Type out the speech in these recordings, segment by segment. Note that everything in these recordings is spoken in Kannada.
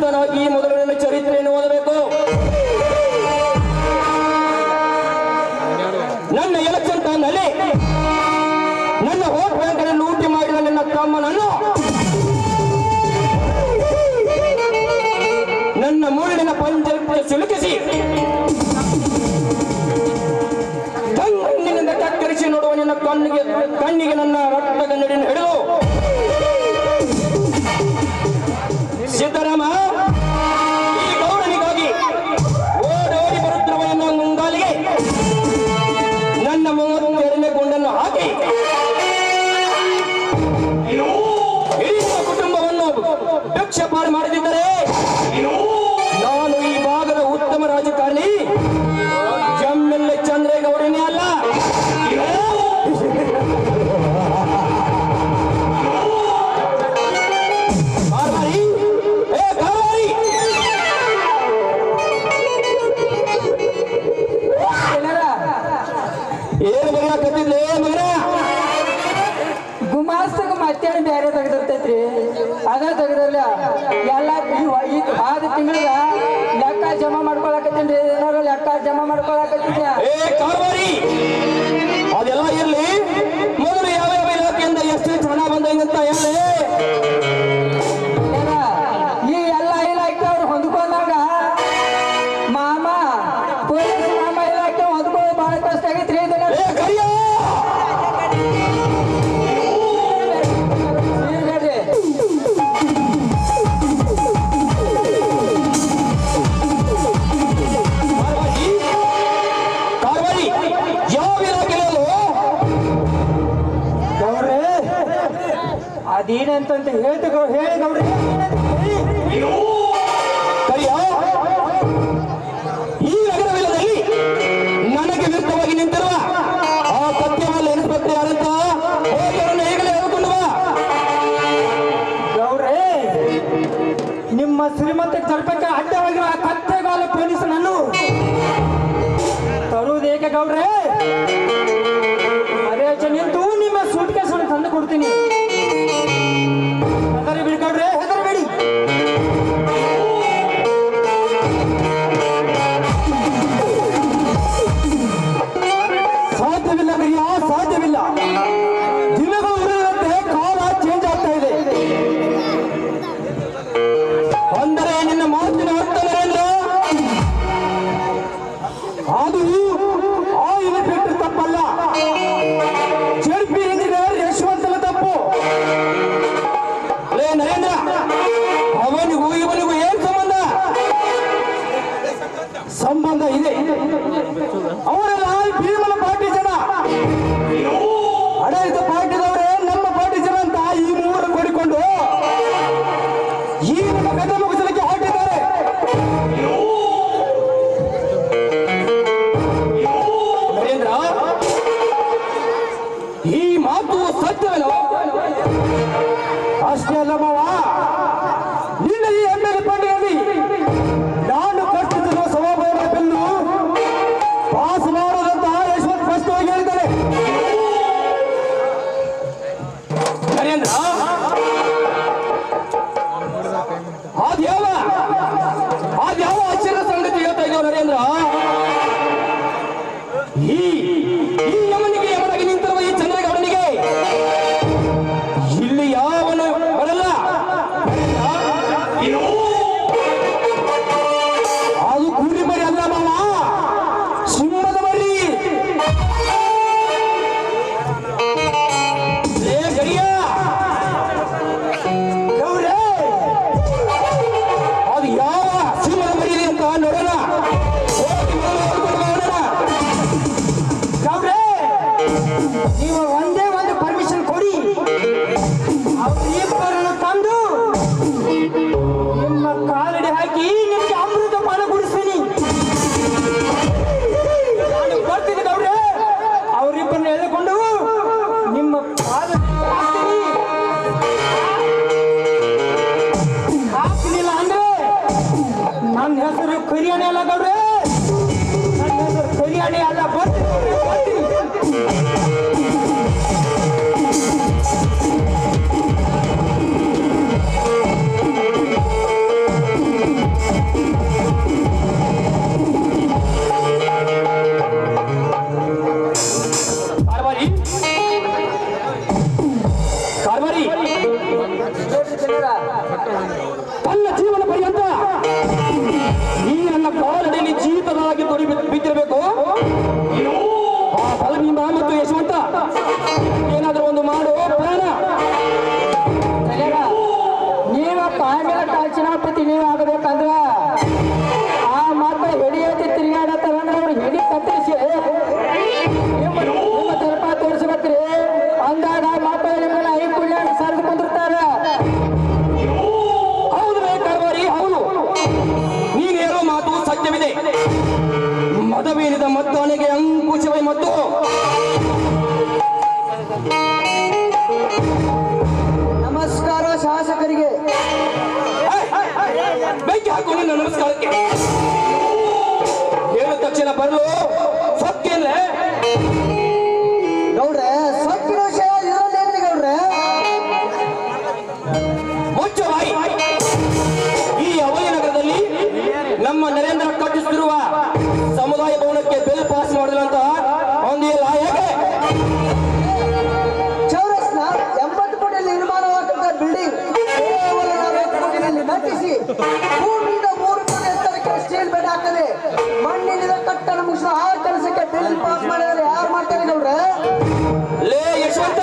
ಮಹಾತ್ಮನಾಗಿ ಈ ನನ್ನ ಚರಿತ್ರೆಯನ್ನು ಓದಬೇಕು. ನನ್ನ ಎಲೆಕ್ಷನ್ ಟೈಮ್ ನನ್ನ ವೋಟ್ ಬ್ಯಾಂಕ್ ಅನ್ನು ಲೂಟಿ ಮಾಡಿದ ನನ್ನ ತಮ್ಮನನ್ನು ನನ್ನ ಮೂರಡಿನ ಪಂಜಕ್ಕೆ ಸಿಲುಕಿಸಿ ಕಣ್ಣಿನಿಂದ ಕತ್ತರಿಸಿ ನೋಡುವ ನಿನ್ನ ಕಣ್ಣಿಗೆ ಕಣ್ಣಿಗೆ ನನ್ನ ರಕ್ತದ ನಡಿನ ಹಿಡಿದು ಅದೇನಂತಂತ ಹೇಳ್ತು ಹೇಳಿ ಗೌಡ್ರಿ. ಈ ನನಗೆ ವಿರುದ್ಧವಾಗಿ ನಿಂತಿರುವ ಆ ಸತ್ಯವಲ್ಲ ನಿಮ್ಮ ಶ್ರೀಮಂತಕ್ಕೆ ಅಡ್ಡವಾಗಿರುವ ಆ ಕತ್ತೆಗಾಲ ಪೊಲೀಸನನ್ನು ತರುವುದೇಕೆ ಗೌಡ್ರೆ? ಸಂಬಂಧ ಇದೆ ಅವರ ನನ್ನ ಹೆಸರು ಕರಿಯಾನೆ ಅಲ್ಲ ಗೌಡ್ರೆ ನಮಸ್ಕಾರ ಶಾಸಕರಿಗೆ. ಬೆಂಕಿ ಹಾಕು ನಿನ್ನ ನಮಸ್ಕಾರಕ್ಕೆ. ಹೇಳಿದ ತಕ್ಷಣ ಬರಲು ಸತ್ಯ ಭೂಮಿಯಿಂದ ಮೂರು ಕೋಟಿ ಎತ್ತರಕ್ಕೆ ಸ್ಟೀಲ್ ಬೆಡ್ ಹಾಕದೆ ಮಣ್ಣಿನಿಂದ ಕಟ್ಟಡ ಮುಗಿಸಿದ ಆ ಕೆಲಸಕ್ಕೆ ಬಿಲ್ ಪಾಸ್ ಮಾಡಿದರೆ ಯಾರು ಮಾಡ್ತಾರೆ ಗೌಡ್ರೆ? ಲೇ ಯಶವಂತ!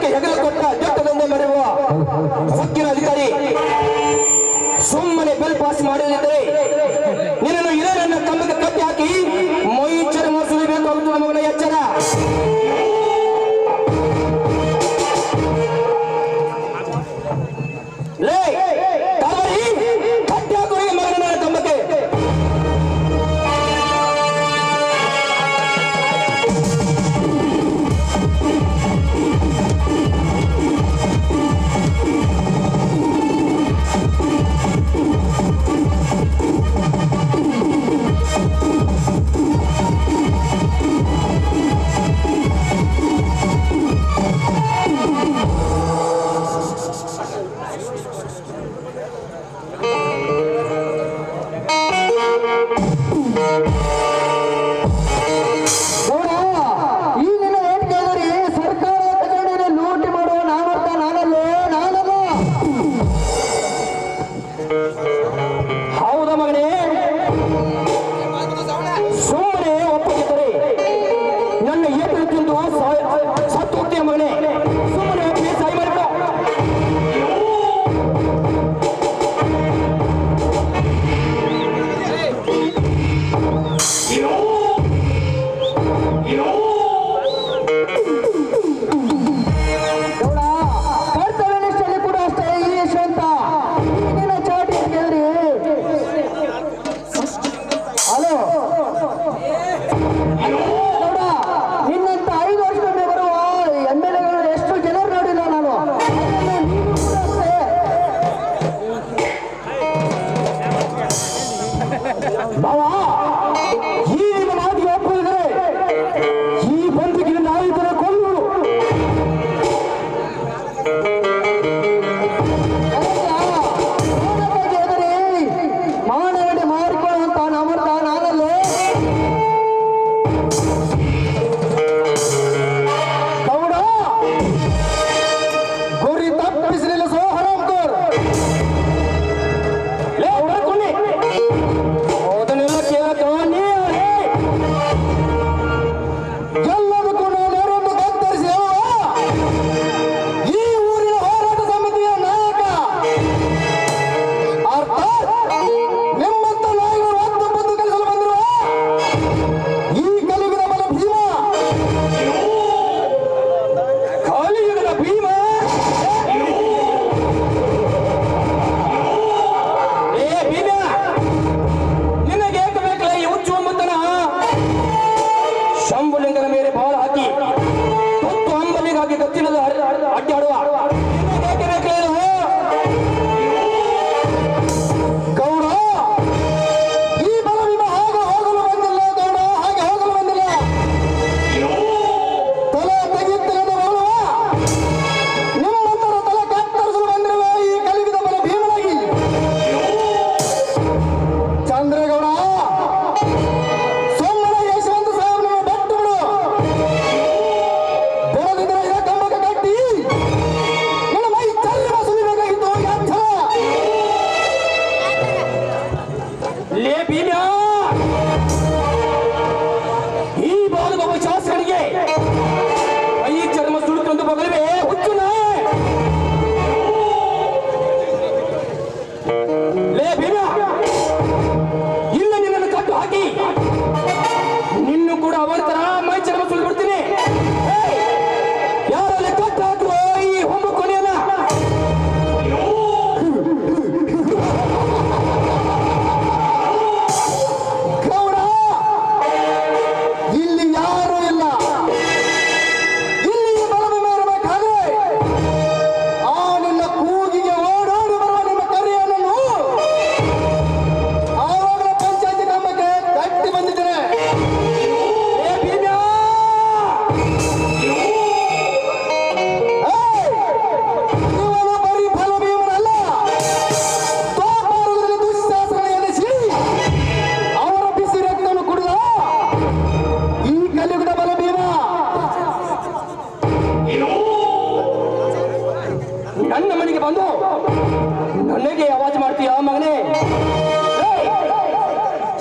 ಯಾವ ಮಗನೇ?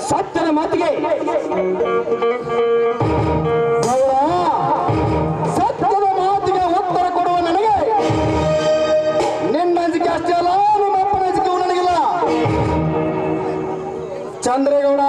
ಸತ್ತನ ಮಾತಿಗೆ. ಸತ್ತನ ಮಾತಿಗೆ ಉತ್ತರ ಕೊಡುವ ನನಗೆ? ನಿನ್ನ ಅಂಜಿಕೆ ಅಷ್ಟೇ ಅಲ್ಲ, ನಿಮ್ಮ ಅಪ್ಪನ ಅಂಜಿಕೆ ಚಂದ್ರೇಗೌಡ